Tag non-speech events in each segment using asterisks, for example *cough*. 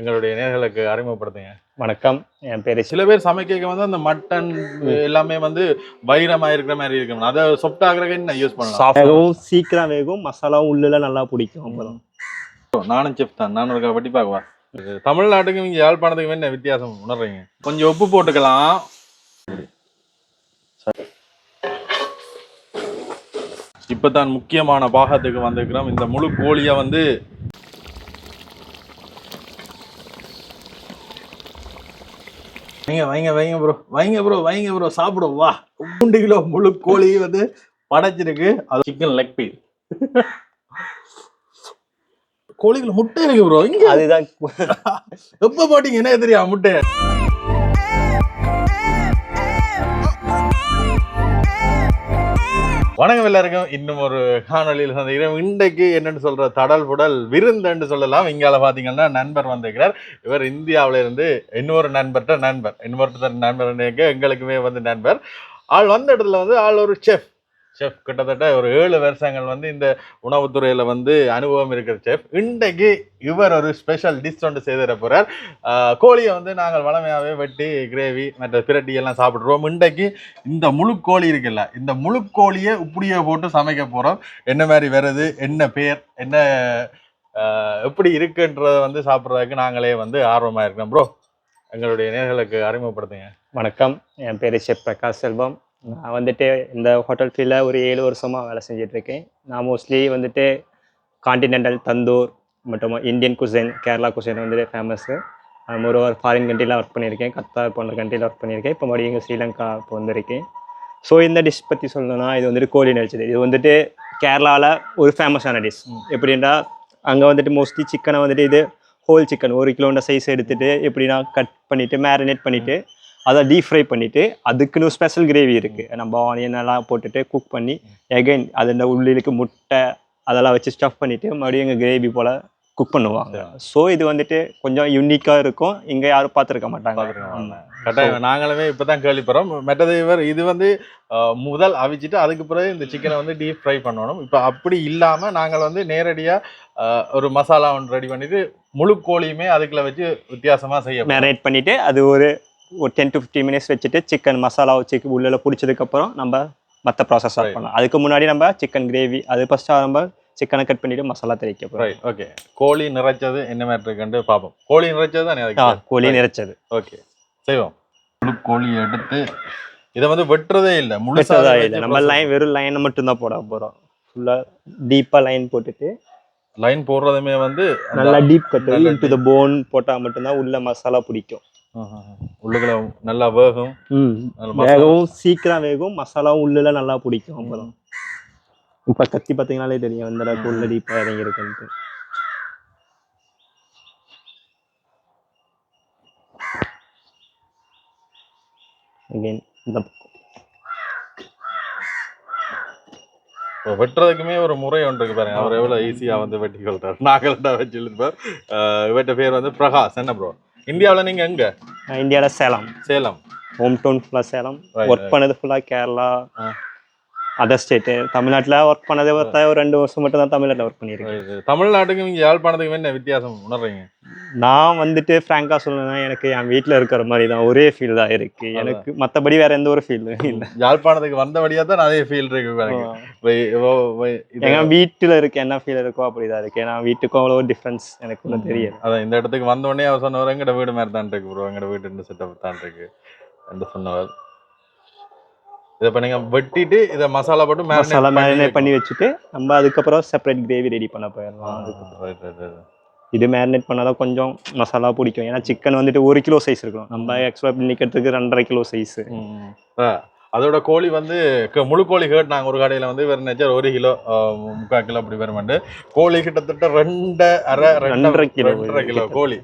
எங்களுடைய நேர்களுக்கு அறிமுகப்படுத்துங்க. வணக்கம். என் பேர் சில பேர் சமைக்க வந்து அந்த மட்டன் எல்லாமே வந்து வைரமா இருக்கிற மாதிரி இருக்கணும் அதை சொப்ட் ஆகுறதுக்கு என்ன யூஸ் பண்ணலாம்? சீக்கிரம் வேகும் மசாலாவும் உள்ளுல நல்லா பிடிக்கும் நானும் செஃப் தான். நானும் இருக்கா பட்டி பார்க்குவேன் தமிழ்நாட்டுக்கும் இங்க யாழ்ப்பாணத்துக்கும் என்ன வித்தியாசம்? உணர்றீங்க? கொஞ்சம் உப்பு போட்டுக்கலாம். இப்பதான் முக்கியமான பாகத்துக்கு வந்திருக்கிறோம். இந்த முழு கோழியை வந்து வைங்க வைங்க வைங்க ப்ரோ வைங்க ப்ரோ வைங்க ப்ரோ சாப்பிடும் வா. மூன்று கிலோ முழு கோழி வந்து படைச்சிருக்கு. அது சிக்கன் லெக் பீஸ் கோழிகள் முட்டை இருக்கு ப்ரோ இங்க அதுதான். *laughs* எப்ப போட்டீங்க? என்ன தெரியா முட்டை வணக்கம் எல்லாருக்கும். இன்னும் ஒரு காணொலியில் சந்திக்கிறேன் இன்றைக்கு என்னென்னு சொல்கிற தடல் புடல் விருந்துன்னு சொல்லலாம். இங்கால பார்த்தீங்கன்னா நண்பர் வந்திருக்கிறார். இவர் இந்தியாவிலேருந்து இன்னொரு நண்பர்கிட்ட நண்பர். இன்னொருத்தர் நண்பர் எங்களுக்குமே வந்து நண்பர். ஆள் வந்த இடத்துல வந்து ஆள் ஒரு செஃப் செஃப் கிட்டத்தட்ட ஒரு ஏழு வருஷங்கள் வந்து இந்த உணவுத்துறையில் வந்து அனுபவம் இருக்கிற செஃப் இன்றைக்கு இவர் ஒரு ஸ்பெஷல் டிஷ் ஒன்று செய்திட போகிறார் கோழியை வந்து நாங்கள் வளமையாகவே வெட்டி கிரேவி மற்ற பிரட்டி எல்லாம் சாப்பிட்ருவோம் இன்றைக்கு இந்த முழு கோழி இருக்குல்ல இந்த முழு கோழியை இப்படியே போட்டு சமைக்க போகிறோம் என்ன மாதிரி வருது என்ன பேர் என்ன எப்படி இருக்குன்றத வந்து சாப்பிட்றதுக்கு நாங்களே வந்து ஆர்வமாக இருக்கோம் ப்ரோ எங்களுடைய நேர்களுக்கு அறிமுகப்படுத்துங்க. வணக்கம். என் பேர் செஃப் பிரகாஷ் செல்வம். நான் வந்துட்டு இந்த ஹோட்டல் ஃபீல்டில் ஒரு ஏழு வருஷமாக வேலை செஞ்சுட்டு இருக்கேன் நான் மோஸ்ட்லி வந்துட்டு காண்டினென்டல் தந்தூர் மற்றும் இந்தியன் குசைன் கேரளா குசைன் வந்துட்டு ஃபேமஸ்ஸு ஒரு ஒரு ஃபாரின் கண்ட்ரியில் ஒர்க் பண்ணியிருக்கேன். கத்தார் போன்ற கண்ட்ரியில் ஒர்க் பண்ணியிருக்கேன். இப்போ மறுபடியும் இங்கே ஸ்ரீலங்கா இப்போ வந்திருக்கேன். ஸோ இந்த டிஷ் பற்றி சொல்லணும்னா இது வந்துட்டு கோழி நடிச்சது இது வந்துட்டு கேரளாவில் ஒரு ஃபேமஸான டிஷ். எப்படின்னா அங்கே வந்துட்டு மோஸ்ட்லி சிக்கனை வந்துட்டு இது ஹோல் சிக்கன் ஒரு கிலோண்ட சைஸ் எடுத்துட்டு எப்படின்னா கட் பண்ணிவிட்டு மேரினேட் பண்ணிவிட்டு அதை டீப் ஃப்ரை பண்ணிவிட்டு அதுக்குன்னு ஸ்பெஷல் கிரேவி இருக்குது நம்ம ஆனியன் எல்லாம் போட்டுட்டு குக் பண்ணி எகைன் அதில் உள்ளிலுக்கு முட்டை அதெல்லாம் வச்சு ஸ்டஃப் பண்ணிவிட்டு மறுபடியும் எங்கள் கிரேவி போல் குக் பண்ணுவாங்க. ஸோ இது வந்துட்டு கொஞ்சம் யூனிக்காக இருக்கும். இங்கே யாரும் பார்த்துருக்க மாட்டாங்க. கட்டாயம். நாங்களுமே இப்பதான் கேள்விப்படுறோம். மெட்டது இவர் இது வந்து முதல் அவிச்சிட்டு அதுக்கு பிறகு இந்த சிக்கனை வந்து டீப் ஃப்ரை பண்ணணும். இப்போ அப்படி இல்லாம நாங்கள் வந்து நேரடியா அஹ், ஒரு மசாலா ஒன்று ரெடி பண்ணிட்டு முழு கோழியுமே அதுக்குள்ள வச்சு வித்தியாசமா செய்ய. மேரினேட் பண்ணிவிட்டு அது ஒரு ஒரு டென் டு ஃபிஃப்டி மினிட்ஸ் வச்சுட்டு சிக்கன் மசாலா வச்சு உள்ள பிடிச்சதுக்கப்புறம் நம்ம மற்ற ப்ராசஸ். ஸ்டார்ட் பண்ணலாம். அதுக்கு முன்னாடி நம்ம சிக்கன் கிரேவி அது ஃபஸ்ட்டு நம்ம சிக்கனை கட் பண்ணிவிட்டு மசாலா போகிறோம் ரைட் ஓகே கோழி நிறைச்சது என்ன மாதிரி இருக்குன்னு பார்ப்போம். கோழி நிறைச்சது தானே கோழி நிறைச்சது. ஓகே செய்வோம். கோழி எடுத்து இதை வந்து வெட்டுறதே இல்லை முழுசா பெருசாக வச்சு இல்லை. நம்ம லைன் வெறும் லைனை மட்டும்தான் போட போகிறோம் ஃபுல்லாக டீப்பாக லைன் போட்டுட்டு லைன் போடுறதுமே வந்து நல்லா டீப் நல்லா இன்டு த போன் போட்டால் மட்டும்தான் உள்ள மசாலா பிடிக்கும். உள்ளுக்குள்ள நல்லா வேகும். வேகவும் சீக்கிரம் வேகும். மசாலாவும் உள்ளுல நல்லா பிடிக்கும் அப்புறம் இப்போ கத்தி பார்த்தீங்கனாலே தெரியும். எந்த அளவுக்கு உள்ள டீப்பாக இறங்கி இருக்குன்ட்டு அகைன் இந்த. இப்போ வெட்டுறதுக்குமே ஒரு முறை ஒன்று இருக்கு பாருங்க. அவர் எவ்வளவு ஈஸியா வந்து வெட்டி கொள்றாரு. நாகல்டா வச்சு இருப்பார் இவற்ற பேர் வந்து பிரகாஷ். என்ன ப்ரோ இந்தியாவுல நீங்க எங்க? நான் இந்தியாவில் சேலம். சேலம். ஹோம் டவுன் ஃபுல்லாக சேலம். ஒர்க் பண்ணது ஃபுல்லாக கேரளா. அதர் ஸ்டேட்டு தமிழ்நாட்டில் ஒர்க் பண்ணதே பார்த்தா ஒரு ரெண்டு வருஷம் மட்டும் தான் தமிழ்நாட்டில் ஒர்க் பண்ணியிருக்கேன். தமிழ்நாட்டுக்கும் இங்க யாழ்ப்பாணத்துக்கும் என்ன வித்தியாசம் உணர்றீங்க? நான் வந்துட்டு ஃப்ராங்காக சொல்லணும்னா எனக்கு என் வீட்டில் இருக்கிற மாதிரி தான் ஒரே ஃபீல் தான் இருக்கு. எனக்கு மற்றபடி வேற எந்த ஒரு ஃபீலும் இல்லை. யாழ்ப்பாணத்துக்கு வந்தபடியா தான் அதே ஃபீல் இருக்கு எங்க வீட்டில் இருக்க என்ன ஃபீல் இருக்கோ அப்படிதான் இருக்கு. ஏன்னா வீட்டுக்கும் அவ்வளோ டிஃப்ரென்ஸ் எனக்கு ஒன்றும் தெரியல அதான் இந்த இடத்துக்கு வந்த உடனே அவர் சொன்னவர் எங்கட வீடு மாதிரி தான் இருக்கு ப்ரோ எங்கட வீட்டு செட்டப் தான் இருக்கு என்று சொன்னவர். இதை இப்ப நீங்க வெட்டிட்டு இதை மசாலா போட்டு மசாலா மேரினேட் பண்ணி வச்சுட்டு நம்ம அதுக்கப்புறம் செப்பரேட் கிரேவி ரெடி பண்ண போயிடலாம். இது மேரினேட் பண்ணாதான் கொஞ்சம் மசாலா பிடிக்கும். ஏன்னா சிக்கன் வந்துட்டு ஒரு கிலோ சைஸ் இருக்கும். நம்ம எக்ஸ்ட்ரா நிற்கிறதுக்கு ரெண்டரை கிலோ சைஸ் அதோட கோழி வந்து முழு கோழி கேட் நாங்க ஒரு கடையில வந்து வேற நினைச்சா ஒரு கிலோ முக்கால் கிலோ அப்படி வருமாண்டு கோழி கிட்டத்தட்ட ரெண்டு அரை ரெண்டரை கிலோ ரெண்டரை கிலோ கோழி.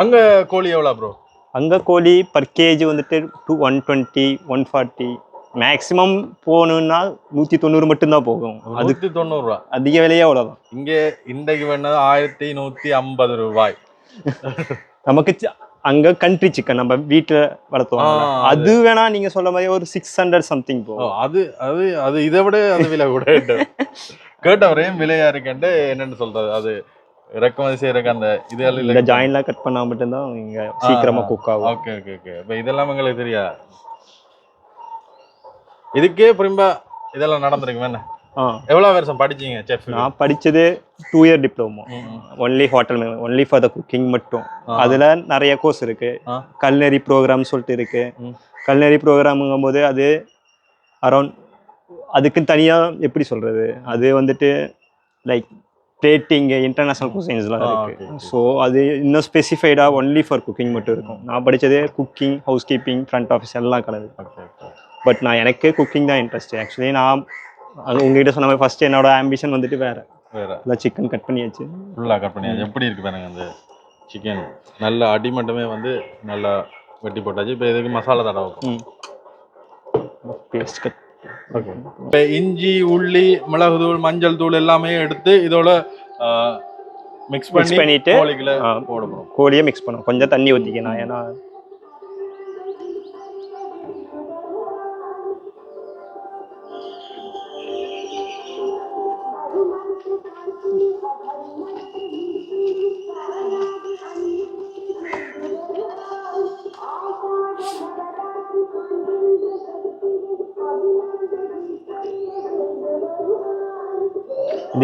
அங்க கோழி எவ்வளவு ப்ரோ அங்கே கோழி பர் கேஜி வந்துட்டு two one twenty one forty maximum போகணுன்னா நூற்றி தொண்ணூறு மட்டும்தான் போகும். அது நூத்தி தொண்ணூறு ரூபா அதிக விலையே அவ்வளோதான் இங்க இன்றைக்கு வேணது ஆயிரத்தி நூத்தி ஐம்பது ரூபாய். *laughs* நமக்கு அங்க கண்ட்ரி சிக்கன் நம்ம வீட்டுல வளர்த்துவாங்க ஆ, அது வேணா நீங்க சொல்ல மாதிரி ஒரு சிக்ஸ் ஹண்ட்ரட் சம்திங் போகும். அது அது அது இதை விட அது விலை கூட *laughs* கேட்டவரையும் விலையா இருக்குன்ட்டு என்னன்னு சொல்றது அது இறக்குமதி செய்யறதுக்கு அந்த இது இந்த ஜாயின்லாம் கட் பண்ணா மட்டும்தான் இங்க சீக்கிரமா குக் ஆகும். ஓகே ஓகே ஓகே இப்போ இதெல்லாம் எங்களுக்கு தெரியா இதுக்கே புரிம்பா இதெல்லாம் நடந்திருக்கு என்ன? ஆ. எவ்வளவு வருஷம் படிச்சீங்க செஃப் நான் படிச்சது two year diploma only hotel only for the cooking மட்டும். அதுல நிறைய கோர்ஸ் இருக்கு. ஆ. கல்னரி ப்ரோக்ராம் சொல்லிட்டு இருக்கு. ம். கல்னரி ப்ரோக்ராமுங்கும் போது அது அரௌண்ட் அதுக்கு தனியா எப்படி சொல்றது? அது வந்துட்டு லைக் பிளேட்டிங் இன்டர்நேஷனல் குசைன்ஸ்லாம் ஆ, இருக்கு. okay, okay. ஸோ அது இன்னும் ஸ்பெசிஃபைடா ஒன்லி ஃபார் குக்கிங் மட்டும் இருக்கும். நான் படிச்சது cooking house keeping front office எல்லாம் கலந்து. பட் நான் எனக்கு குக்கிங் தான் இன்ட்ரெஸ்ட் ஆக்சுவலி நான் அது உங்ககிட்ட சொன்ன மாதிரி ஃபர்ஸ்ட் என்னோட ஆம்பிஷன் வந்துட்டு வேற. வேற. சிக்கன் கட் பண்ணியாச்சு. ஃபுல்லா கட் பண்ணியாச்சு. எப்படி இருக்கு பாருங்க அந்த சிக்கன் நல்ல அடி மட்டுமே வந்து நல்லா வெட்டி போட்டாச்சு. இப்போ இதுக்கு மசாலா தடவை பேஸ்ட் கட் ஓகே இப்போ இஞ்சி உள்ளி மிளகுத்தூள் மஞ்சள் தூள் எல்லாமே எடுத்து இதோட மிக்ஸ் மிக்ஸ் பண்ணி பண்ணிட்டு கோழியை மிக்ஸ் பண்ணும் கொஞ்சம் தண்ணி ஊற்றிக்கணும் ஏன்னா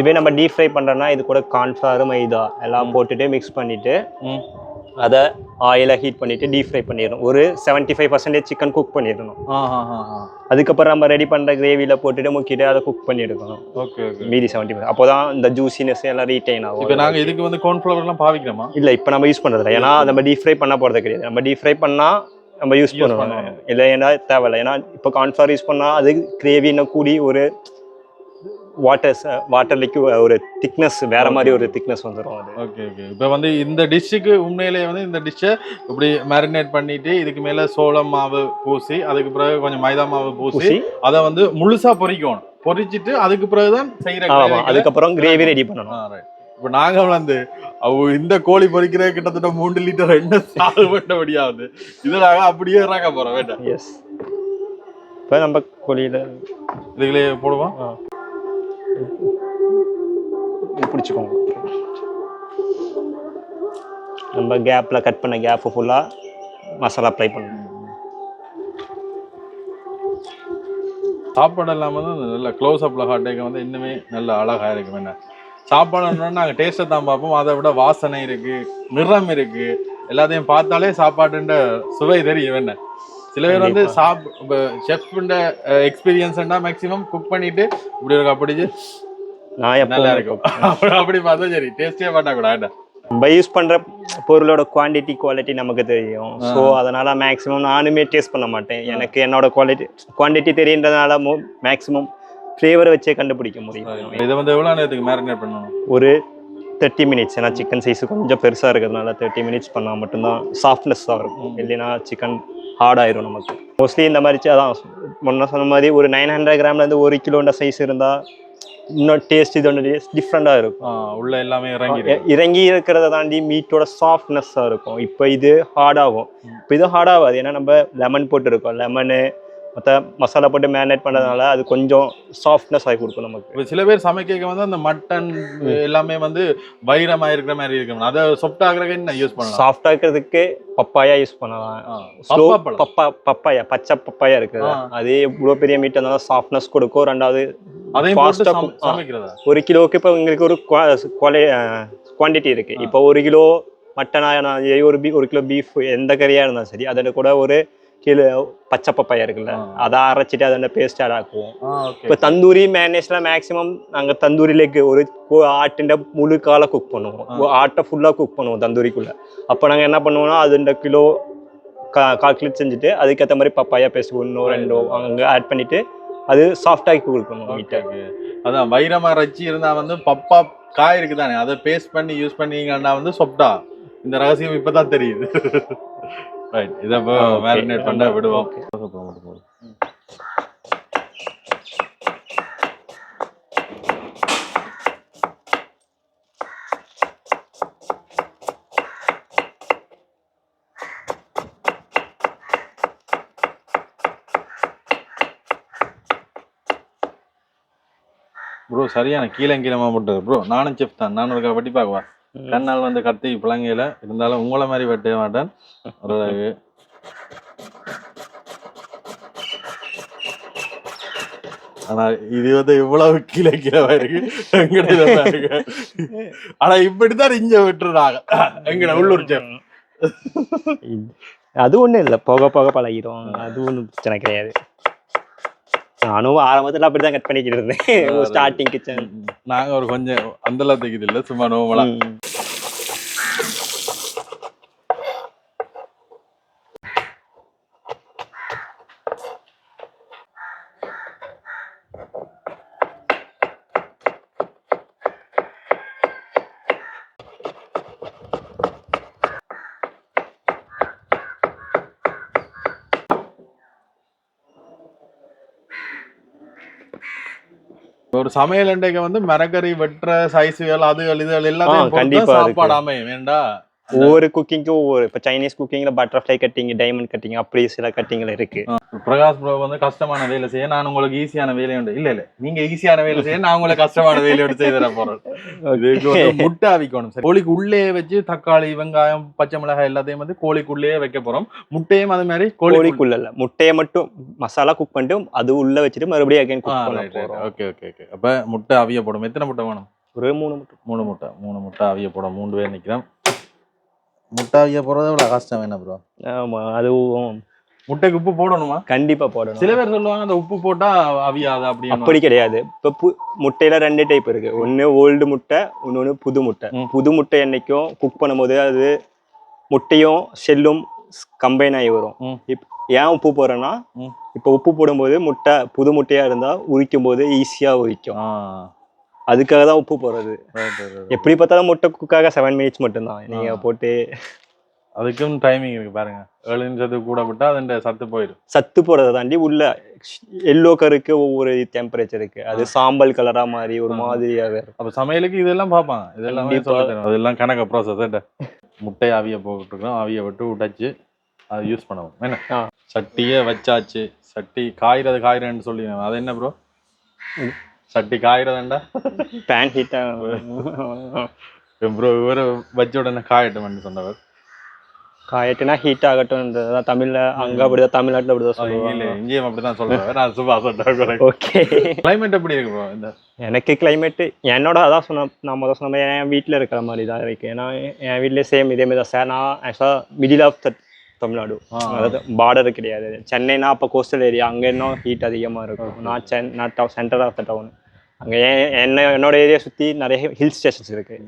இதுவே நம்ம டீப் ஃப்ரை பண்ணுறோன்னா இது கூட கார்ன்ஃப்ளவர் மைதா எல்லாம் போட்டுட்டு மிக்ஸ் பண்ணிட்டு அதை ஆயிலை ஹீட் பண்ணிட்டு டீப் ஃப்ரை பண்ணிடணும். ஒரு 75% ஃபைவ் பர்சன்டேஜ் சிக்கன் குக் பண்ணிடணும் அதுக்கப்புறம் நம்ம ரெடி பண்ணுற கிரேவியில் போட்டுட்டு முக்கிட்டு அதை குக் பண்ணி எடுக்கணும் ஓகே. மீதி செவன்ட்டி ஃபைவ் அப்போ தான் இந்த ஜூசினஸ் எல்லாம் ரீட்டைன் இப்போ ஆகும் நாங்க இதுக்கு வந்து கார்ன்ஃப்ளவர் எல்லாம் பாவிக்கிறோமா? இல்லை இப்போ நம்ம யூஸ் பண்ணுறதில்ல ஏன்னா நம்ம டீப் ஃப்ரை பண்ண போகிறது கிடையாது. நம்ம டீப் ஃப்ரை பண்ணால் நம்ம யூஸ் பண்ணுவோம். இல்லை ஏன்னா தேவையில்ல. ஏன்னா இப்போ கார்ன்ஃப்ளவர் யூஸ் பண்ணால் அது கிரேவி இன்னும் கூடி ஒரு வாட்டர்ஸ் வாட்டர்லைக்கு ஒரு திக்னஸ் வேற மாதிரி ஒரு திக்னஸ் வந்துடும் அது. ஓகே ஓகே இப்போ வந்து இந்த டிஷ்ஷுக்கு உண்மையிலேயே வந்து இந்த டிஷ்ஷை இப்படி மேரினேட் பண்ணிட்டு இதுக்கு மேல சோளம் மாவு பூசி அதுக்கு பிறகு கொஞ்சம் மைதா மாவு பூசி அதை வந்து முழுசா பொரிக்கணும் பொரிச்சிட்டு அதுக்கு பிறகுதான் செய்யற ஆமாம் அதுக்கப்புறம் கிரேவி ரெடி பண்ணணும். இப்போ நாங்க வந்து அவ இந்த கோழி பொரிக்கிற கிட்டத்தட்ட மூன்று லிட்டர் எண்ணெய் சாகு பண்ணபடியாவது இது நாங்க அப்படியே இறக்க போறோம் வேண்டாம். எஸ் இப்போ நம்ம கோழியில் இதுகளே போடுவோம். பிடிச்சிக்கோங்க. நம்ம கேப்பில் கட் பண்ண கேப்பு ஃபுல்லாக மசாலா அப்ளை பண்ணணும் சாப்பாடு இல்லாமல் தான் நல்ல க்ளோஸ் அப்ல ஹாட்டேக்கு வந்து இன்னுமே நல்ல அழகாக இருக்கும் என்ன சாப்பாடுன்னா நாங்கள் டேஸ்ட்டை தான் பார்ப்போம். அதை விட வாசனை இருக்குது நிறம் இருக்குது எல்லாத்தையும் பார்த்தாலே சாப்பாட்டுன்ற சுவை தெரியும் என்ன சில பேர் வந்து சாப் செஃப்ன்ற எக்ஸ்பீரியன்ஸ்னா மேக்ஸிமம் குக் பண்ணிட்டு இப்படி ஒரு அப்படிச்சு நான் நல்லா இருக்கும் அப்படி பார்த்தா சரி டேஸ்டே பண்ண கூட நம்ம யூஸ் பண்ணுற பொருளோட குவாண்டிட்டி குவாலிட்டி நமக்கு தெரியும். ஸோ அதனால மேக்ஸிமம் நானுமே டேஸ்ட் பண்ண மாட்டேன். எனக்கு என்னோட குவாலிட்டி குவாண்டிட்டி தெரியுன்றதுனால மேக்ஸிமம் ஃப்ளேவரை வச்சே கண்டுபிடிக்க முடியும். இதை வந்து எவ்வளவு நேரத்துக்கு மேரினேட் பண்ணணும்? ஒரு தேர்ட்டி மினிட்ஸ் ஏன்னா சிக்கன் சைஸ் கொஞ்சம் பெருசாக இருக்கிறதுனால தேர்ட்டி மினிட்ஸ் பண்ணால் மட்டும்தான் சாஃப்ட்னஸ்ஸாக இருக்கும். இல்லைன்னா சிக்கன் ஹார்ட் ஆயிரும் நமக்கு. மோஸ்ட்லி இந்த மாதிரி அதான் முன்ன சொன்ன மாதிரி ஒரு நைன் ஹண்ட்ரட் கிராம்லேருந்து ஒரு கிலோண்ட சைஸ் இருந்தால் இன்னும் டேஸ்ட் இதோட டேஸ்ட் டிஃப்ரெண்ட்டாக இருக்கும். உள்ள எல்லாமே இறங்கி இறங்கி இருக்கிறத தாண்டி மீட்டோட சாஃப்ட்னஸ்ஸாக இருக்கும். இப்போ இது ஹார்ட் ஆகும். இப்போ இது ஹார்ட் ஆகாது. ஏன்னா நம்ம லெமன் போட்டுருக்கோம். லெமனு மற்ற மசாலா போட்டு மேரினேட் பண்ணுறதுனால அது கொஞ்சம் சாஃப்ட்னஸ் ஆகி கொடுக்கும் நமக்கு. இப்ப சில பேர் சமைக்க வந்து அந்த மட்டன் எல்லாமே வந்து வைரமா இருக்கிற மாதிரி இருக்கணும் அதை சொப்ட் ஆகுறதுக்கு என்ன யூஸ் பண்ணலாம்? சாஃப்டாக இருக்கிறதுக்கு பப்பாயா யூஸ் பண்ணலாம். பப்பா பப்பாயா பச்சை பப்பாயா இருக்குது. அது இவ்வளோ பெரிய மீட் இருந்தாலும் சாஃப்ட்னஸ் கொடுக்கும். ரெண்டாவது ஒரு கிலோவுக்கு இப்போ உங்களுக்கு ஒரு குவான்டிட்டி இருக்கு. இப்போ ஒரு கிலோ மட்டனா இருந்தாலும் சரி ஒரு பீ ஒரு கிலோ பீஃப் எந்த கறியா இருந்தாலும் சரி அதோட கூட ஒரு கிலோ பச்சை பப்பாயா இருக்குல்ல. அதை அரைச்சிட்டு அதோட பேஸ்ட் ஆட் ஆக்குவோம். இப்போ தந்தூரி மேனேஜ்ல மேக்ஸிமம் நாங்க தந்தூரிலேக்கு ஒரு ஆட்டின் முழு காலை குக் பண்ணுவோம். ஆட்டை ஃபுல்லா குக் பண்ணுவோம் தந்தூரிக்குள்ள. அப்போ நாங்க என்ன பண்ணுவோம்னா அது கிலோ கா கால்குலேட் செஞ்சுட்டு அதுக்கேற்ற மாதிரி பப்பாயா பேஸ்ட் ஒன்றோ ரெண்டோ அங்கே ஆட் பண்ணிட்டு அது சாஃப்டாக்கி கொடுக்கணும் மீட்டை அதான் வைரமா ரச்சி இருந்தா வந்து பப்பா காய் இருக்குதானே அதை பேஸ்ட் பண்ணி யூஸ் பண்ணீங்கன்னா வந்து சொப்டா இந்த ரகசியம் இப்பதான் தெரியுது. ரைட் இதை மேரினேட் பண்ண விடுவோம். ப்ரோ சரியான கீழே கீழமா போட்டது. ப்ரோ நானும் செஃப் தான். நானும் இருக்கா பட்டி பார்க்கவா? கண்ணால் வந்து கத்தி பிளங்கையில. இருந்தாலும் உங்களை மாதிரி வெட்ட மாட்டேன். ஓரளவு ஆனா இது வந்து இவ்வளவு கீழே கீழே இருக்கு எங்கடையில ஆனா இப்படித்தான் இங்க விட்டுறாங்க எங்கட உள்ளூர் chef. அது ஒண்ணும் இல்ல. போக போக பழகிடும். அது ஒண்ணும் பிரச்சனை கிடையாது. நானும் ஆரம்பத்தில் அப்படிதான் கட் பண்ணிக்கிட்டு இருந்தேன். ஸ்டார்டிங் கிச்சன் நாங்க ஒரு கொஞ்சம் அந்த அளவுக்கு இது இல்ல. சும்மா நோமலா ஒரு சமையல் அண்டைக்கு வந்து மரக்கறி வெட்டுற சைஸுகள் அதுகள் இதுகள் எல்லாத்தையும். சாப்பாடு அமையும் வேண்டா ஒவ்வொரு குக்கிங்க்கும் ஒவ்வொரு இப்போ சைனீஸ் குக்கிங்கில் பட்டர்ஃப்ளை கட்டிங் டைமண்ட் கட்டிங் அப்படி சில கட்டிங்கில் இருக்கு. பிரகாஷ் ப்ரோ வந்து கஷ்டமான வேலை செய்ய நான் உங்களுக்கு ஈஸியான வேலை உண்டு. இல்ல இல்ல நீங்க ஈஸியான வேலை செய்ய நான் உங்களுக்கு கஷ்டமான வேலையோட *laughs* செய்து தர போறேன் முட்டை அவிக்கணும். சரி கோழிக்கு உள்ளே வச்சு தக்காளி வெங்காயம் பச்சை மிளகாய் எல்லாத்தையும் வந்து கோழிக்குள்ளேயே வைக்க போறோம். முட்டையும் அது மாதிரி கோழி கோழிக்குள்ள இல்ல முட்டையை மட்டும் மசாலா குக் பண்ணிட்டு அது உள்ள வச்சுட்டு மறுபடியும் அகைன் குக் பண்ண போறோம். ஓகே ஓகே ஓகே அப்ப முட்டை அவிய போடும் எத்தனை முட்டை வேணும்? ஒரு மூணு முட்டை. மூணு முட்டை. மூணு முட்டை அவிய போடும் மூணு பேர் நிக்கிறோம். முட்டை அவிய போறது இவ்வளவு கஷ்டம். என்ன ப்ரோ ஆமா அதுவும் முட்டைக்கு உப்பு போடணுமா? கண்டிப்பா போடணும். சில பேர் சொல்லுவாங்க அந்த உப்பு போட்டா அவியாது அப்படி அப்படி கிடையாது. இப்ப பு முட்டையில ரெண்டு டைப் இருக்கு. ஒண்ணு ஓல்டு முட்டை இன்னொன்னு புது முட்டை. புது முட்டை என்னைக்கும் குக் பண்ணும்போது அது முட்டையும் செல்லும் கம்பைன் ஆகி வரும். ஏன் உப்பு போடுறேன்னா. இப்போ உப்பு போடும்போது முட்டை புது முட்டையா இருந்தா உரிக்கும் போது ஈஸியா உரிக்கும். அதுக்காக தான் உப்பு போடுறது. எப்படி பார்த்தாலும் முட்டை குக்காக செவன் மினிட்ஸ் மட்டும்தான். நீங்க ஆ. போட்டு அதுக்கும் டைமிங் இருக்கு பாருங்க. ஏழு நிமிஷத்துக்கு கூட விட்டா அது சத்து போயிடும். சத்து போடுறத தாண்டி உள்ள எல்லோ கருக்கு ஒவ்வொரு டெம்பரேச்சர் இருக்கு அது சாம்பல் கலரா மாதிரி ஒரு இருக்கும். அப்ப சமையலுக்கு இதெல்லாம் பார்ப்பாங்க. இதெல்லாம் அதெல்லாம் கணக்க ப்ராசஸ் முட்டையை அவிய போட்டுருக்கோம் அவிய விட்டு உடைச்சு அதை யூஸ் பண்ணுவோம் என்ன. சட்டியை வச்சாச்சு. சட்டி காய்றது காய்றேன்னு சொல்லி அது என்ன ப்ரோ. சட்டி காய்றதுண்டா? பேன் ஹீட்டா ப்ரோ இவரு வச்ச உடனே காயட்டும்னு சொன்னவர். காயட்டுனா ஹீட் ஆகட்டும்ன்றதுதான் தமிழ்ல. அங்க அப்படிதான் தமிழ்நாட்டுல அப்படிதான் சொல்லுவாங்க. இங்கேயும் அப்படிதான் சொல்றேன் நான் சுபா சொல்றேன் ஓகே கிளைமேட் எப்படி இருக்கு ப்ரோ இந்த எனக்கு கிளைமேட் என்னோட அதான் சொன்ன நான் முதல் சொன்ன மாதிரி என் வீட்டில் இருக்கிற மாதிரி தான் இருக்கு. ஏன்னா என் வீட்லயே சேம் இதே மாதிரி தான் சார் நான் ஆக்சுவலாக மிடில் ஆஃப் த தமிழ்நாடு. அதாவது பார்டர் கிடையாது. சென்னைனா அப்போ கோஸ்டல் ஏரியா அங்கே இன்னும் ஹீட் அதிகமாக இருக்கும் நான் சென் நான் டவு சென்டர் ஆஃப் த டவுன் அங்கே என்ன என்னோட ஏரியா சுற்றி நிறைய ஹில் ஸ்டேஷன்ஸ் இருக்கு.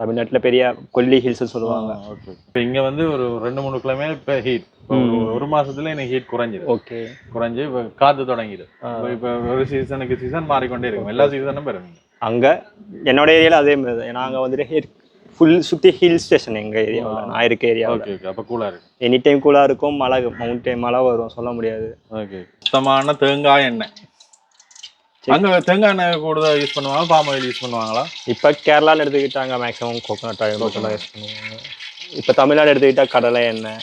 தமிழ்நாட்டில் பெரிய கொல்லி ஹில்ஸ்னு சொல்லுவாங்க. இப்போ இங்க வந்து ஒரு ரெண்டு மூணு கிழமை இப்ப ஹீட் ஒரு மாசத்துல எனக்கு ஹீட் குறைஞ்சிது ஓகே. குறைஞ்சு இப்ப காத்து தொடங்கிது இப்ப ஒரு சீசனுக்கு சீசன் மாறிக்கொண்டே இருக்கும். எல்லா சீசனும் பெறுவீங்க. அங்கே என்னோட ஏரியாவில் அதே மாதிரி தான் நாங்கள் வந்துட்டு ஃபுல் சுற்றி ஹில் ஸ்டேஷன் எங்கள் ஏரியாவில் நான் இருக்க ஏரியாவில் ஓகே அப்ப கூலா இருக்கு எனி டைம் கூலாக இருக்கும் மழை மவுண்டன் மழை வரும் சொல்ல முடியாது. ஓகே சுத்தமான தேங்காய் எண்ணெய். அங்க தேங்காய் எண்ணெய் கூடுதல் யூஸ் பண்ணுவாங்க பாம் ஆயில் யூஸ் பண்ணுவாங்களா? இப்போ கேரளாவில் எடுத்துக்கிட்டாங்க மேக்ஸிமம் கோகோனட் ஆயில் யூஸ் பண்ணுவாங்க. இப்போ தமிழ்நாடு எடுத்துக்கிட்டா கடலை எண்ணெய்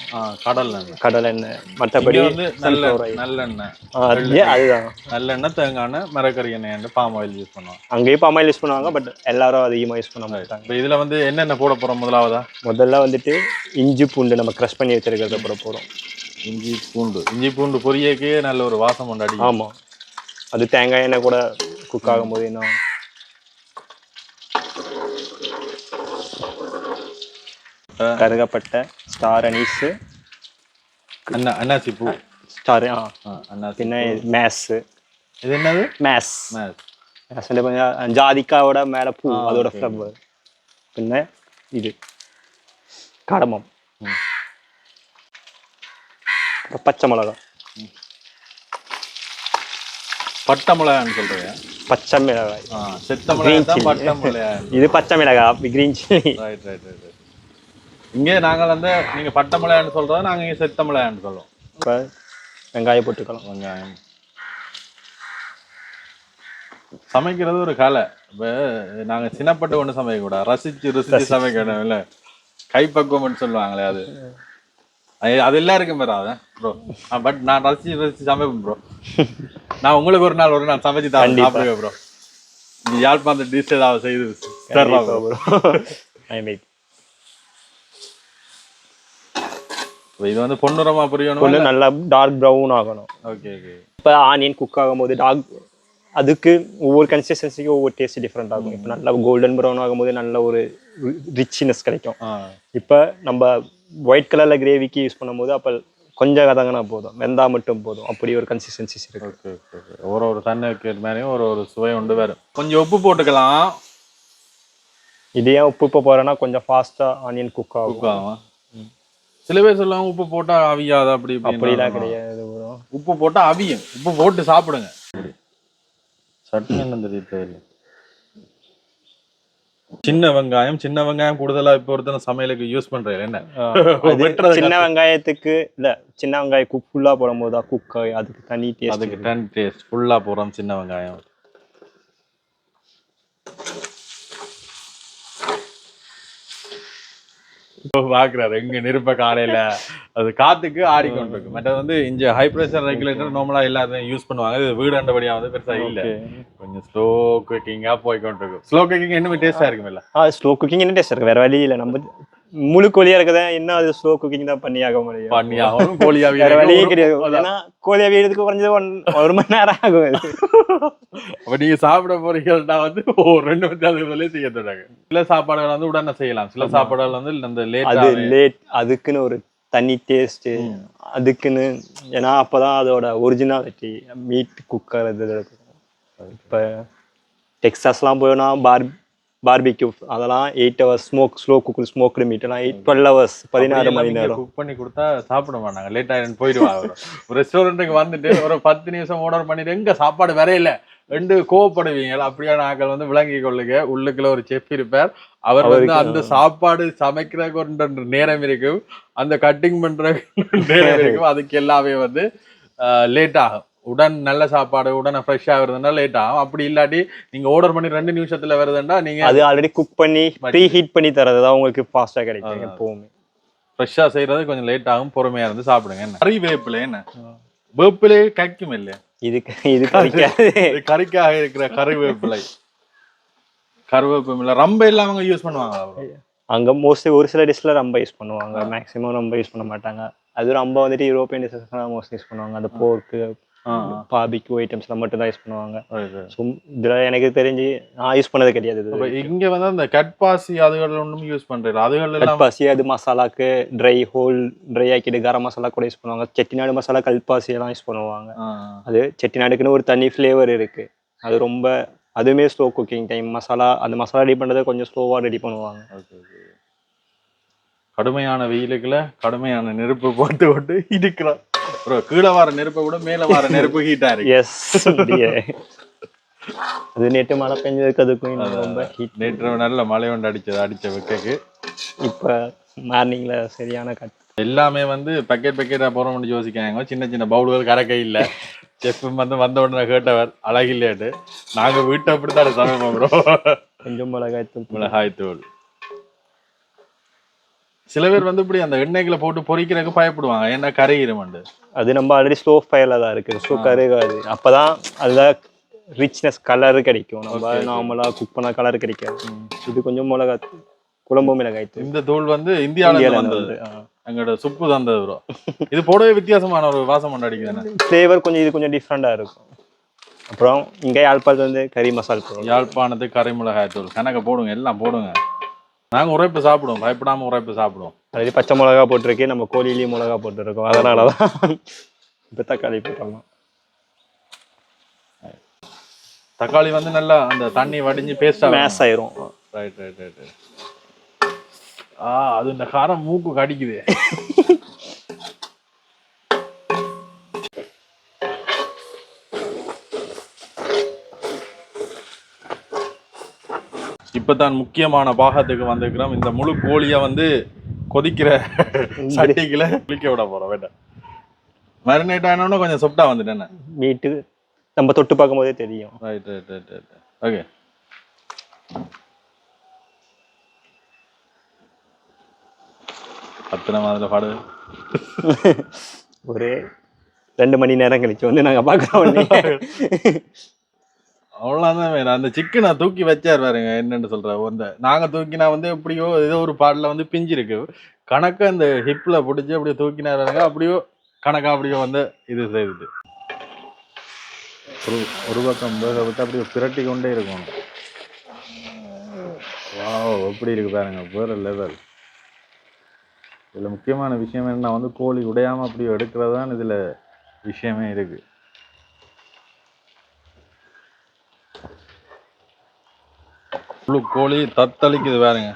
கடல் எண்ணெய். கடலை எண்ணெய் மற்றபடி வந்து நல்ல. நல்லெண்ணெய். அதுதான்? நல்லெண்ணெய் தேங்காய் எண்ணெய் மரக்கறி எண்ணெய் பாம் ஆயில் யூஸ் பண்ணுவாங்க. அங்கேயும் பாமாயில் யூஸ் பண்ணுவாங்க பட் எல்லாரும் அதிகமாக யூஸ் பண்ண மாட்டாங்க. இப்போ இதுல வந்து என்னென்ன போட போறோம் முதலாவதா? முதல்ல வந்துட்டு இஞ்சி பூண்டு நம்ம க்ரஷ் பண்ணி வச்சிருக்கிறத போட போகிறோம் இஞ்சி பூண்டு. இஞ்சி பூண்டு பொரியக்கே நல்ல ஒரு வாசம் கொண்டாடி ஆமாம் அது தேங்காய் எண்ணெய் கூட குக் ஆகும்போது இன்னும் கருகப்பட்ட ஸ்டார் அனீஸு அண்ணா அன்னாசி பூ ஸ்டார் ஆ. அன்னாசி பின்ன மேஸு இது என்னது? Maze maze. மேஸ் வந்து கொஞ்சம் ஜாதிக்காவோட மேலே பூ அதோட. ஃப்ளவர் பின்ன இது. கடமம். பச்சை மிளகா பட்டை மிளகான்னு சொல்றீங்க? பச்சை மிளகாய். செத்த மிளகாய். பட்டை மிளகாய். இது பச்சை மிளகாய் green chilli right right right இங்கே நாங்கள் வந்து நீங்க பட்டை மிளகான்னு சொல்றத நாங்க இங்க செத்த மிளகான்னு சொல்லுவோம். இப்போ வெங்காயம் போட்டுக்கலாம். வெங்காயம். சமைக்கிறது ஒரு கலை. இப்போ நாங்க சின்னப்பட்டு ஒன்று சமைக்க கூடாது ரசிச்சு ருசிச்சு. சமைக்கணும் இல்ல கைப்பக்குவம்னு சொல்லுவாங்களே அது. அது- எல்லாருக்கும் வராது ப்ரோ பட் நான் ரசிச்சு ரசிச்சு சமைப்பேன் ப்ரோ நான் உங்களுக்கு ஒரு நாள் ஒரு நாள் சமைச்சு தான். சாப்பிடுவேன் ப்ரோ யாழ்ப்பாணத்து டிஷ் ஏதாவது செய்து தர்றா bro. *laughs* இது வந்து பொன்னுரமா புரியணும் கொஞ்சம் நல்லா டார்க் ப்ரௌன் ஆகணும். ஓகே ஓகே இப்போ ஆனியன் குக் ஆகும்போது டார்க் அதுக்கு ஒவ்வொரு கன்சிஸ்டன்சிக்கு ஒவ்வொரு டேஸ்ட் டிஃப்ரெண்ட் ஆகும். இப்போ நல்லா கோல்டன் ப்ரௌன் ஆகும்போது நல்ல ஒரு ரிச்னஸ் கிடைக்கும். இப்போ நம்ம ஒயிட் கலரில் கிரேவிக்கு யூஸ் பண்ணும்போது அப்போ கொஞ்சம் கதங்கினா போதும். வெந்தா மட்டும் போதும். அப்படி ஒரு கன்சிஸ்டன்சிஸ் இருக்கு. ஒரு ஒரு தண்ணிக்கு மாதிரியும் ஒரு ஒரு சுவை உண்டு வேறு. கொஞ்சம் உப்பு போட்டுக்கலாம். இது ஏன் உப்பு இப்போ போகிறேன்னா கொஞ்சம் ஃபாஸ்ட்டாக ஆனியன் குக் ஆகும்? சில பேர் சொல்லுவாங்க உப்பு போட்டா அவியாது அப்படி. அப்படிலாம் கிடையாது. உப்பு போட்டா அவியும். உப்பு போட்டு சாப்பிடுங்க. சட்னி தெரியல சின்ன வெங்காயம் சின்ன வெங்காயம் கூடுதலா இப்போ ஒருத்தன சமையலுக்கு யூஸ் பண்றேன் என்ன? *laughs* சின்ன வெங்காயத்துக்கு இல்ல சின்ன வெங்காயம் குக் ஃபுல்லாக போடும்போது தான் குக் அதுக்கு தனி டேஸ்ட் அதுக்கு டன் டேஸ்ட் ஃபுல்லா போறோம் சின்ன வெங்காயம். பாக்குறாரு எங்க நெருப்ப காலையில. அது காத்துக்கு ஆடிக்கொண்டு இருக்கு மற்றது வந்து இங்க ஹை பிரஷர் ரெகுலேட்டர் நார்மலா எல்லாத்தையும் யூஸ் பண்ணுவாங்க. இது வீடு அண்டபடியா வந்து பெருசா இல்ல. கொஞ்சம் ஸ்லோ குக்கிங்கா போய்க்கொண்டு இருக்கு ஸ்லோ குக்கிங் இன்னும் டேஸ்டா இருக்குமில்ல? ஸ்லோ குக்கிங் என்ன டேஸ்ட் இருக்கு. வேற வழி இல்லை. நம்ம முழு கோழியா இருக்கதா இன்னும் அது ஸ்லோ குக்கிங் தான் பண்ணி ஆக முடியும்? பண்ணி ஆகணும் கோழியா வேற வழியே கிடையாது. ஏன்னா கோழியா வீடுக்கு குறைஞ்சது ஒன் ஒரு மணி நேரம் ஆகும் அது. அப்ப நீங்க சாப்பிட போறீங்கன்னா வந்து ஒரு ரெண்டு மணி நேரத்துக்குள்ளே செய்ய தொடங்க. சில சாப்பாடுகள் வந்து உடனே செய்யலாம். சில சாப்பாடுகள் வந்து இந்த அது லேட் லேட் அதுக்குன்னு ஒரு தனி டேஸ்ட் அதுக்குன்னு ஏன்னா அப்பதான் அதோட ஒரிஜினாலிட்டி மீட் குக்கர் இப்போ டெக்ஸாஸ்லாம் போனா பார் பார்பிக்யூ அதெல்லாம் eight hours smoke slow cook smoked meat எல்லாம் எயிட் டுவெல் ஹவர்ஸ் பதினாறு மணி நேரம். குக் பண்ணி கொடுத்தா சாப்பிட மாட்டாங்க. லேட் ஆயிடும் போயிடுவாங்க ஒரு ரெஸ்டாரண்ட்டுக்கு வந்துட்டு ஒரு பத்து நிமிஷம் ஆர்டர் பண்ணிட்டு எங்க சாப்பாடு வரையில? ரெண்டு கோவப்படுவீங்க அப்படியான ஆட்கள் வந்து விளங்கி கொள்ளுங்க. உள்ளுக்குள்ள ஒரு செஃப் இருப்பார். அவர் வந்து அந்த சாப்பாடு சமைக்கிறதுக்கு ஒரு நேரம் இருக்கும். அந்த கட்டிங் பண்ற நேரம் *laughs* இருக்கும். அதுக்கு எல்லாமே வந்து லேட் ஆகும். உடன் நல்ல சாப்பாடு உடனே ஃப்ரெஷ்ஷாக வருதுன்னா லேட் ஆகும் அப்படி இல்லாட்டி நீங்க ஆர்டர் பண்ணி ரெண்டு நிமிஷத்துல வருதுன்னா நீங்க அது ஆல்ரெடி குக் பண்ணி ப்ரீ ஹீட் பண்ணி தரது தான் உங்களுக்கு ஃபாஸ்டா கிடைக்கும் எப்பவுமே. ஃப்ரெஷ்ஷா செய்யறது கொஞ்சம் லேட் ஆகும் பொறுமையா இருந்து சாப்பிடுங்க. என்ன? கறி வேப்பிலை என்ன? வேப்பிலே கைக்கும் இல்லையா? இதுக்கு இது இது கறிக்காக இருக்கிற கருவேப்பிலை கருவேப்பிலை ரொம்ப எல்லாம் அவங்க யூஸ் பண்ணுவாங்க அங்க மோஸ்ட்லி ஒரு சில டிஷ்ல ரொம்ப யூஸ் பண்ணுவாங்க. மேக்ஸிமம் ரொம்ப யூஸ் பண்ண மாட்டாங்க. அது ரொம்ப வந்துட்டு யூரோப்பியன் டிஷஸ் மோஸ்ட்லி யூஸ் பண்ணுவாங்க. அந்த போர்க்கு பாபிக்யூ ஐட்டம்ஸ்ல மட்டும் தான் யூஸ் பண்ணுவாங்க. ஸோ இதுல எனக்கு தெரிஞ்சு நான் யூஸ் பண்ணது கிடையாது இங்க வந்து அந்த கட்பாசி அதுகள் ஒன்றும் யூஸ் பண்றது அதுகள் எல்லாம் கல்பாசி அது மசாலாக்கு ட்ரை ஹோல் ட்ரை ஆக்கிட்டு கரம் மசாலா கூட யூஸ் பண்ணுவாங்க. செட்டிநாடு மசாலா கல்பாசி எல்லாம் யூஸ் பண்ணுவாங்க. அது செட்டிநாடுக்குன்னு ஒரு தனி ஃப்ளேவர் இருக்கு. அது ரொம்ப அதுவுமே ஸ்லோ குக்கிங் டைம் மசாலா அந்த மசாலா ரெடி பண்றதை கொஞ்சம் ஸ்லோவா ரெடி பண்ணுவாங்க. கடுமையான வெயிலுக்குள்ள கடுமையான நெருப்பு போட்டு போட்டு இடிக்கிறான் ப்ரோ கீழே வர நெருப்பை விட மேல வர நெருப்பு ஹீட்டா இருக்கு. எஸ் அது நேற்று மழை பெஞ்சதுக்கு அதுக்கும் ரொம்ப ஹீட் நேற்று நல்ல மழை ஒன்று அடிச்சது அடிச்ச வெக்கைக்கு. இப்போ மார்னிங்ல சரியான கட் எல்லாமே வந்து பக்கெட் பக்கெட்டா போறோம்னு யோசிக்காங்க சின்ன சின்ன பவுல்கள் கறக்க இல்ல. செஃப் வந்து வந்த உடனே கேட்டவர் அழகில்லையாட்டு? நாங்க வீட்டை அப்படித்தான் சமைப்போம் ப்ரோ கொஞ்சம் மிளகாய் தூள் மிளகாய் தூள் சில பேர் வந்து இப்படி அந்த எண்ணெய்களை போட்டு பொரிக்கிறதுக்கு பயப்படுவாங்க. ஏன்னா கரையிருமண்டு அது நம்ம ஆல்ரெடி ஸ்லோ ஃபயர்ல தான் இருக்கு. ஸோ கருகாது அப்பதான் அதுல ரிச்னஸ் கலர் கிடைக்கும். நம்ம நார்மலா குக் பண்ண கலர் கிடைக்காது. இது கொஞ்சம் மிளகாய் தூள், குழம்பு மிளகாய் இந்த தூள் வந்து இந்தியால வந்தது. எங்களோட சுப்பு தந்தது ப்ரோ இது போடவே வித்தியாசமான ஒரு வாசம் கொண்டு அடிக்குது ஃப்ளேவர் கொஞ்சம் இது கொஞ்சம் டிஃப்ரெண்டா இருக்கும். அப்புறம் இங்க யாழ்ப்பாணத்துல வந்து கறி மசால் போடுவோம் யாழ்ப்பாணத்து கரை மிளகாய் தூள் கணக்க போடுங்க எல்லாம் போடுங்க. நாங்க உரைப்பு சாப்பிடுவோம். பயப்படாம உரைப்பு சாப்பிடுவோம். ஆல்ரெடி பச்சை மிளகா போட்டிருக்கு நம்ம கோழிலையும் மிளகா போட்டுருக்கோம். அதனாலதான் இப்போ தக்காளி போட்டோம். தக்காளி வந்து நல்லா அந்த தண்ணி வடிஞ்சு பேஸ்டா மேஸ் ஆயிரும். ரைட் ரைட் ரைட் ஆ அது இந்த காரம் மூக்கு கடிக்குது. *laughs* இப்பதான் முக்கியமான பாகத்துக்கு வந்திருக்கிறோம். இந்த முழு கோழிய வந்து கொதிக்கிற *laughs* சட்டிக்குள்ள குளிக்க விட போறோம். வேண்டாம் மரினேட் ஆனோன்னு கொஞ்சம் சொப்டா வந்துட்டேன் மீட்டு நம்ம தொட்டு பார்க்கும் போதே தெரியும். Right right right right okay பத்து நம்ம அதில் பாடு. *laughs* ஒரு ரெண்டு மணி நேரம் கழிச்சு வந்து நாங்க பார்க்குறோம். *laughs* அவ்வளவுதான் வேணும். அந்த சிக்கனை தூக்கி வச்சார் பாருங்க என்னன்னு சொல்ற அந்த நாங்க தூக்கினா வந்து எப்படியோ ஏதோ ஒரு பாடல வந்து பிஞ்சு கணக்கு அந்த ஹிப்ல பிடிச்சி அப்படியே தூக்கினாருங்க அப்படியோ கணக்கா அப்படியோ வந்து இது செய்யுது. ஒரு ஒரு பக்கம் வேக விட்டு அப்படியே பிரட்டி கொண்டே இருக்கும். வாவ் எப்படி இருக்கு பாருங்க வேற லெவல் இதில் முக்கியமான விஷயம் என்ன வந்து கோழி உடையாமல் அப்படியே எடுக்கிறது தான் இதில் விஷயமே இருக்குது கோழி தத்தளிக்குது வேறுங்க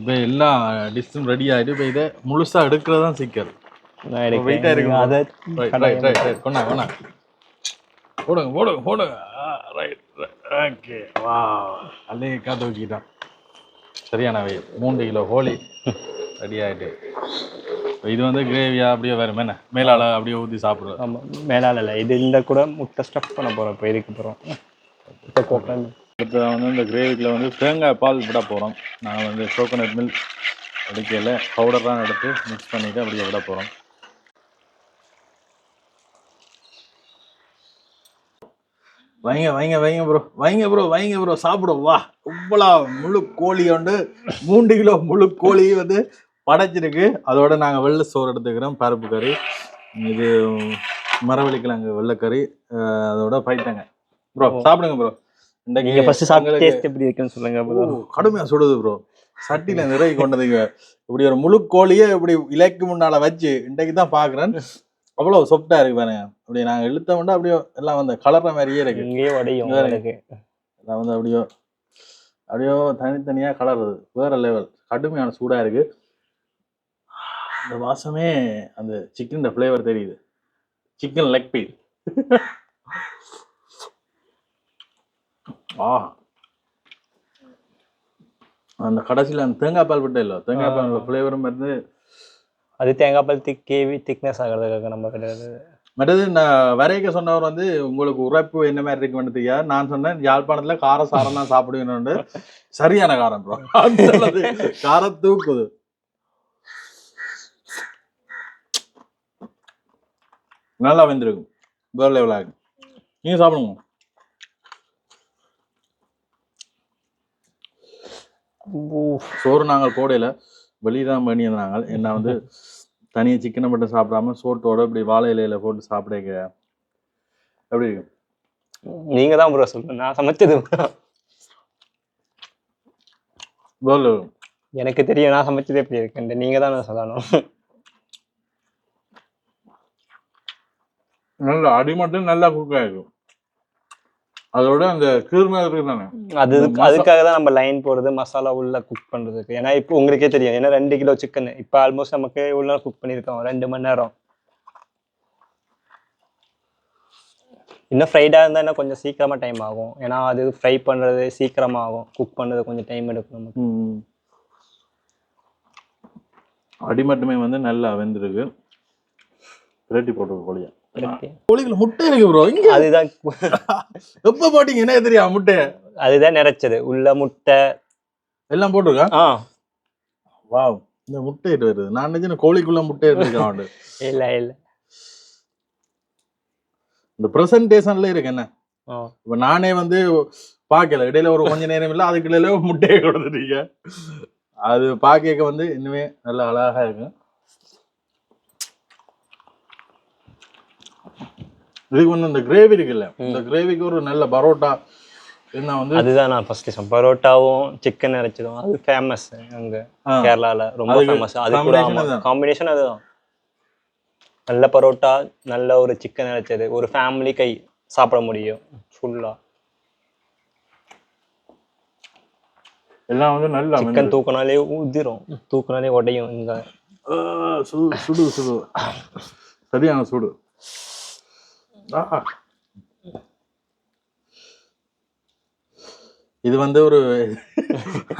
இப்போ எல்லா டிஷ்ஷும் ரெடி ஆயிட்டு இப்போ இதை முழுசா எடுக்கிறது தான் சிக்கல் எடுக்கிறேன். இருக்குமா? அதை ரைட் ரைட் ரைட் கொண்டா கொண்டா. போடுங்க போடுங்க போடுங்க. ரைட் ஓகே வா அல்லைக்கா தூக்கிட்டான் சரியான வெயில். மூன்று கிலோ ஹோலி ரெடி இப்ப இது வந்து கிரேவியா அப்படியே வேற என்ன? மேலால அப்படியே ஊற்றி சாப்பிடுறது. ஆமாம் மேலால இல்லை. இது இந்த கூட முட்டை ஸ்டஃப் பண்ண போகிறோம் இப்போ இதுக்கு போகிறோம் இப்போ அடுத்து வந்து இந்த கிரேவிக்குள்ள வந்து தேங்காய் பால் விட போகிறோம் நான் வந்து கோகோனட் மில்க் அடிக்கையில் பவுடர்லாம் எடுத்து மிக்ஸ் பண்ணிட்டு அப்படியே விட போகிறோம் வைங்க வைங்க வைங்க ப்ரோ வைங்க ப்ரோ வைங்க ப்ரோ சாப்பிடும் வா இவ்வளோ முழு கோழி வந்து மூன்று கிலோ முழு கோழி வந்து படைச்சிருக்கு. அதோட நாங்கள் வெள்ளை சோறு எடுத்துக்கிறோம் பருப்பு கறி. இது மரவள்ளிக்கிழங்கு வெள்ளைக்கறி அதோட பைத்தங்க ப்ரோ சாப்பிடுங்க ப்ரோ நீங்கள் ஃபஸ்ட்டு சாப்பிட்டு டேஸ்ட் எப்படி இருக்குன்னு சொல்லுங்க கடுமையா சுடுது ப்ரோ சட்டியில நிறைய கொண்டதுங்க. இப்படி ஒரு முழு கோழியே இப்படி இலைக்கு முன்னால வச்சு இன்றைக்கு தான் பாக்குறேன். அவ்வளவு சொப்டா இருக்கு பாருங்க. அப்படி நாங்க இழுத்த மட்டும் அப்படியே எல்லாம் வந்து கலர்ற மாதிரியே இருக்கு. இங்கேயே உடையும் எல்லாம் வந்து அப்படியோ அப்படியோ தனித்தனியா கலருது. வேற லெவல் கடுமையான சூடா இருக்கு. இந்த வாசமே அந்த சிக்கன் ஃப்ளேவர் தெரியுது. சிக்கன் லெக் பீஸ் ஆ. அந்த கடைசியில் அந்த தேங்காய் பால் விட்டு இல்லை தேங்காய் பால் ஃப்ளேவரும் இருந்து அது தேங்காய் பால் திக் கேவி திக்னஸ் ஆகிறதுக்காக நம்ம கிடையாது. மற்றது நான் வரைக்க சொன்னவர் வந்து உங்களுக்கு உரைப்பு என்ன மாதிரி இருக்கு வந்துட்டியா நான் சொன்னேன் யாழ்ப்பாணத்துல கார சாரம் தான் சாப்பிடுவேன்னு சரியான காரம் ப்ரோ காரம் தூக்குது. நல்லா வெந்திருக்கும். வேற லெவலாக இருக்கு. நீங்க சாப்பிடுங்க. சோறு நாங்கள் போடையில வெளியே தான் பண்ணி நாங்கள் என்ன வந்து தனியா சிக்கனை மட்டும் சாப்பிடாம சோட்டோட இப்படி வாழை இலையில போட்டு சாப்பிட எப்படி இருக்கு? நீங்க தான் ப்ரோ சொல்லணும் நான் சமைச்சது. எனக்கு தெரியும் நான் சமைச்சது எப்படி இருக்குன்ட்டு. நீங்க தான் சொல்லணும். நல்ல அடி மட்டும் நல்லா குக் ஆயிருக்கும் அதோட அந்த கீர்மை இருக்கு தானே? அது அதுக்காக தான் நம்ம லைன் போடுறது மசாலா உள்ள குக் பண்றதுக்கு. ஏன்னா இப்போ உங்களுக்கே தெரியும். ஏன்னா ரெண்டு கிலோ சிக்கன் இப்போ ஆல்மோஸ்ட் நமக்கு உள்ள குக் பண்ணியிருக்கோம். ரெண்டு மணி நேரம். இன்னும் ஃப்ரைடாக இருந்தால் இன்னும் கொஞ்சம் சீக்கிரமா டைம் ஆகும். ஏன்னா அது ஃப்ரை பண்றது சீக்கிரமா ஆகும் குக் பண்றது கொஞ்சம் டைம் எடுக்கும் நமக்கு. ம். அடி மட்டுமே வந்து நல்லா வெந்திருக்கு. பிரட்டி போட்டு கோழியா. கோழிகள் முட்டை இருக்கு ப்ரோ இங்க. அதுதான். *laughs* எப்ப போட்டீங்க? என்ன தெரியும் முட்டை? அதுதான் நிறைச்சது. உள்ள முட்டை. எல்லாம் போட்டிருக்கா? ஆ. வாவ். இந்த முட்டை வருது. நான் நினைச்சேன் கோழிக்குள்ள முட்டை இருக்கு இல்ல இல்ல. இந்த பிரசன்டேஷன்ல இருக்கு என்ன? இப்ப நானே வந்து பார்க்கல இடையில ஒரு கொஞ்ச நேரம் இல்ல அதுக்கு இடையில முட்டையை கொடுத்துட்டீங்க. அது பார்க்க வந்து இன்னுமே நல்ல அழகா இருக்கு இதுக்கு வந்து இந்த கிரேவி இருக்குல்ல இந்த கிரேவிக்கு ஒரு நல்ல பரோட்டா. என்ன வந்து அதுதான் நான் ஃபர்ஸ்ட் பரோட்டாவும் சிக்கன் இறைச்சதும் அது ஃபேமஸ் அங்க கேரளால. ரொம்ப ஃபேமஸ் அது கூட. காம்பினேஷன் அதுதான். நல்ல பரோட்டா நல்ல ஒரு சிக்கன் இறைச்சது ஒரு ஃபேமிலி கை சாப்பிட முடியும். ஃபுல்லா எல்லாம் வந்து நல்லா சிக்கன் தூக்கினாலே ஊதிரும் தூக்கினாலே உடையும். ஆ, சுடு சுடு சுடு. சரியான சுடு. இது வந்து ஒரு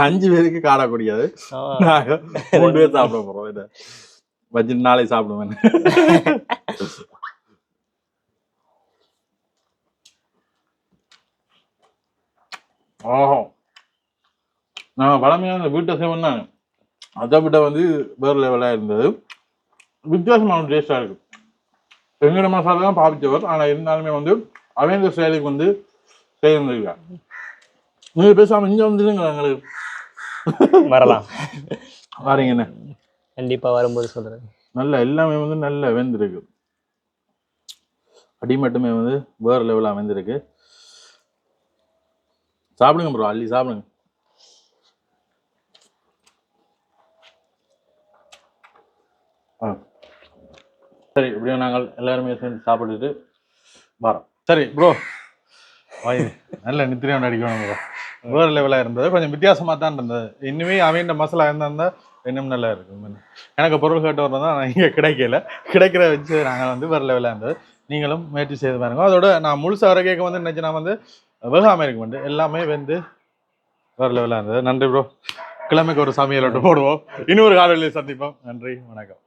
அஞ்சு பேருக்கு காடக்கூடியது நாங்க மூணு பேர் சாப்பிட போறோம். இதை வச்சு நாளை சாப்பிடுவேன். ஓஹோ நான் பழமையான வீட்டை சேவன் தான் அதை விட வந்து வேறு லெவலாக இருந்தது. வித்தியாசமான டேஸ்டாக இருக்கு. எங்கட மசாலா தான் பாவிச்சவர் ஆனால் இருந்தாலுமே வந்து அவங்க செயலுக்கு வந்து செய்திருக்காங்க நீங்கள் பேசாமல் இங்கே வந்துடுங்க எங்களுக்கு வரலாம். பாருங்க என்ன? கண்டிப்பா வரும்போது சொல்றேன். நல்ல எல்லாமே வந்து நல்ல வெந்திருக்கு. அடி மட்டுமே வந்து வேறு லெவலாக வெந்திருக்கு. சாப்பிடுங்க ப்ரோ அள்ளி சாப்பிடுங்க. சரி இப்படியே நாங்கள் எல்லாருமே சேர்ந்து சாப்பிட்டுட்டு வரோம். சரி ப்ரோ வாய் நல்ல நித்திரியம் அடிக்கணும் ப்ரோ வேறு லெவலாக இருந்தது. கொஞ்சம் வித்தியாசமாக தான் இருந்தது. இன்னுமே அவன் மசாலா இருந்தா இன்னும் நல்லா இருக்கும். எனக்கு பொருள் கேட்டு வரதான் தான் இங்கே கிடைக்கல. கிடைக்கிற வச்சு நாங்கள் வந்து வேறு லெவலாக இருந்தது. நீங்களும் முயற்சி செய்து பாருங்க. அதோட நான் முழுசாக வர கேட்க வந்து நினச்சி நான் வந்து வேகாமல் இருக்க மாட்டேன் எல்லாமே வந்து வேறு லெவலாக இருந்தது. நன்றி ப்ரோ கிழமைக்கு ஒரு சமையல் போடுவோம். இன்னொரு காலையில் சந்திப்போம். நன்றி வணக்கம்.